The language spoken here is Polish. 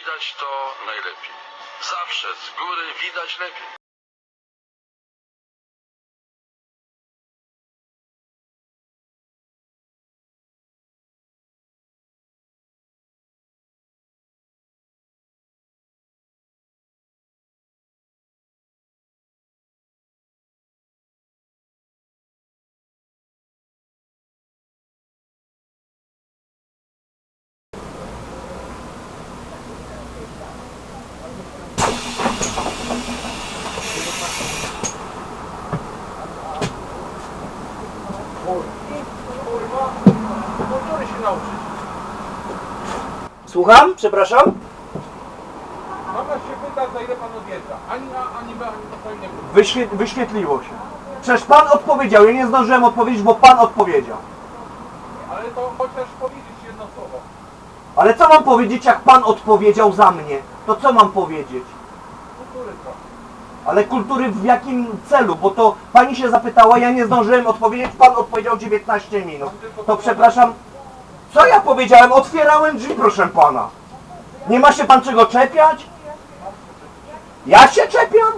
widać to najlepiej. Zawsze z góry widać lepiej. Kultury się nauczyć. Słucham? Przepraszam? Mama się pyta, za ile pan odjeżdża. Ani A, ani B, ani to nie. Wyświe wyświetliło się. Przecież pan odpowiedział, ja nie zdążyłem odpowiedzieć, bo pan odpowiedział. Ale to chociaż powiedzieć jedno słowo. Ale co mam powiedzieć, jak pan odpowiedział za mnie? To co mam powiedzieć? Kultury trochę. Ale kultury w jakim celu? Bo to pani się zapytała, ja nie zdążyłem odpowiedzieć, pan odpowiedział 19 minut. To przepraszam, co ja powiedziałem? Otwierałem drzwi, proszę pana. Nie ma się pan czego czepiać? Ja się czepiam?